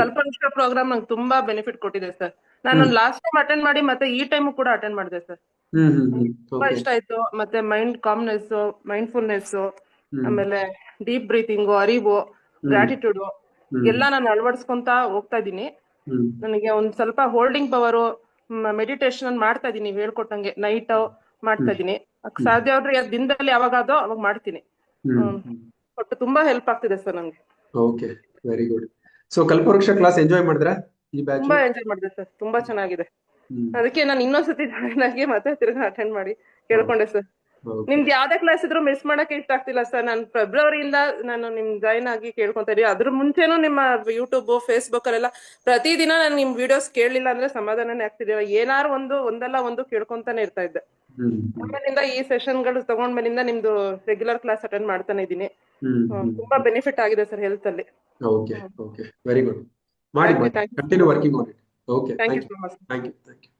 ಕಲ್ಪವೃಕ್ಷ ಪ್ರೋಗ್ರಾಮ್ ನಂಗೆ ತುಂಬಾ ಬೆನಿಫಿಟ್ ಕೊಟ್ಟಿದೆ ಸರ್ ನಾನು. ಲಾಸ್ಟ್ ಟೈಮ್ ಅಟೆಂಡ್ ಮಾಡಿ ಮತ್ತೆ ಈ ಟೈಮ್ ಕೂಡ ಅಟೆಂಡ್ ಮಾಡಿದೆ ಸರ್ ತುಂಬಾ ಇಷ್ಟ ಆಯ್ತು. ಮತ್ತೆ ಮೈಂಡ್ ಕಾಮ್ನೆಸ್ ಮೈಂಡ್ ಫುಲ್ನೆಸ್ ಆಮೇಲೆ ಡೀಪ್ ಬ್ರೀತಿಂಗ್ ಅರಿವು. ಗ್ರಾಟಿಟ್ಯೂಡ್. ಎಲ್ಲ ನಾನು ಅಳವಡಿಸ್ಕೊಂತ ಹೋಗ್ತಾ ಇದೀನಿ ನನಗೆ ಒಂದ್ ಸ್ವಲ್ಪ ಹೋಲ್ಡಿಂಗ್ ಪವರು ಮೆಡಿಟೇಷನ್ ಮಾಡ್ತಾ ಇದೀನಿ ಹೇಳ್ಕೊಟ್ಟಂಗೆ. ನೈಟ್ ಮಾಡ್ತಾ ಇದೀನಿ ಸಾಧ್ಯ ಯಾವ್ದ್ ದಿನದಲ್ಲಿ ಯಾವಾಗಾದೋ ಅವಾಗ ಮಾಡ್ತೀನಿ. ಒಟ್ಟು ತುಂಬಾ ಹೆಲ್ಪ್ ಆಗ್ತಿದೆ ಸರ್ ನಂಗೆ. Okay very good so Kalpavriksha class enjoy ಮಾಡಿದ್ರೆ? ಈ ಬ್ಯಾಚ್ ತುಂಬಾ ಎಂಜಾಯ್ ಮಾಡಿದೆ ಸರ್ ತುಂಬಾ ಚೆನ್ನಾಗಿದೆ. ಅದಕ್ಕೆ ನಾನು ಇನ್ನೊಂದ್ಸತಿ ಆಗಿ ಮತ್ತೆ ತಿರ್ಗಾ ಅಟೆಂಡ್ ಮಾಡಿ ಕೇಳ್ಕೊಂಡೆ ಸರ್ ನಿಮ್ದು ಯಾವ್ದೇ ಕ್ಲಾಸ್ ಇದ್ರು ಮಿಸ್ ಮಾಡಕ್ಕೆ ಇಷ್ಟ ಆಗ್ತಿಲ್ಲ ಸರ್ ನಾನು ಫೆಬ್ರವರಿಯಿಂದ ನಾನು ನಿಮ್ ಜಾಯಿನ್ ಆಗಿ ಕೇಳ್ಕೊಂತ ಇದೀನಿ ಅದ್ರ ಮುಂಚೆನೂ ನಿಮ್ಮ ಯೂಟ್ಯೂಬ್ ಫೇಸ್ಬುಕ್ ಅಲ್ಲೆಲ್ಲ ಪ್ರತಿದಿನ ನಾನು ನಿಮ್ ವಿಡಿಯೋಸ್ ಕೇಳಲಿಲ್ಲ ಅಂದ್ರೆ ಸಮಾಧಾನನೇ ಆಗ್ತಿದ್ದಿಲ್ಲ ಏನಾರು ಒಂದು ಒಂದಲ್ಲ ಒಂದು ಕೇಳ್ಕೊಂತಾನೆ ಇರ್ತಾ ಇದ್ದೆ. ಆಮೇಲಿಂದ ಈ ಸೆಷನ್ಗಳು ತಗೊಂಡ್ಮೇಲಿಂದ ನಿಮ್ದು ರೆಗ್ಯುಲರ್ ಕ್ಲಾಸ್ ಅಟೆಂಡ್ ಮಾಡ್ತಾನೆ ಇದೀನಿ ತುಂಬಾ ಬೆನಿಫಿಟ್ ಆಗಿದೆ ಸರ್ ಹೆಲ್ತ್ ಅಲ್ಲಿ. ಓಕೆ ಓಕೆ ವೆರಿ ಗುಡ್ ಮಾಡಿ continue working on it okay thank thank you you so much thank you thank you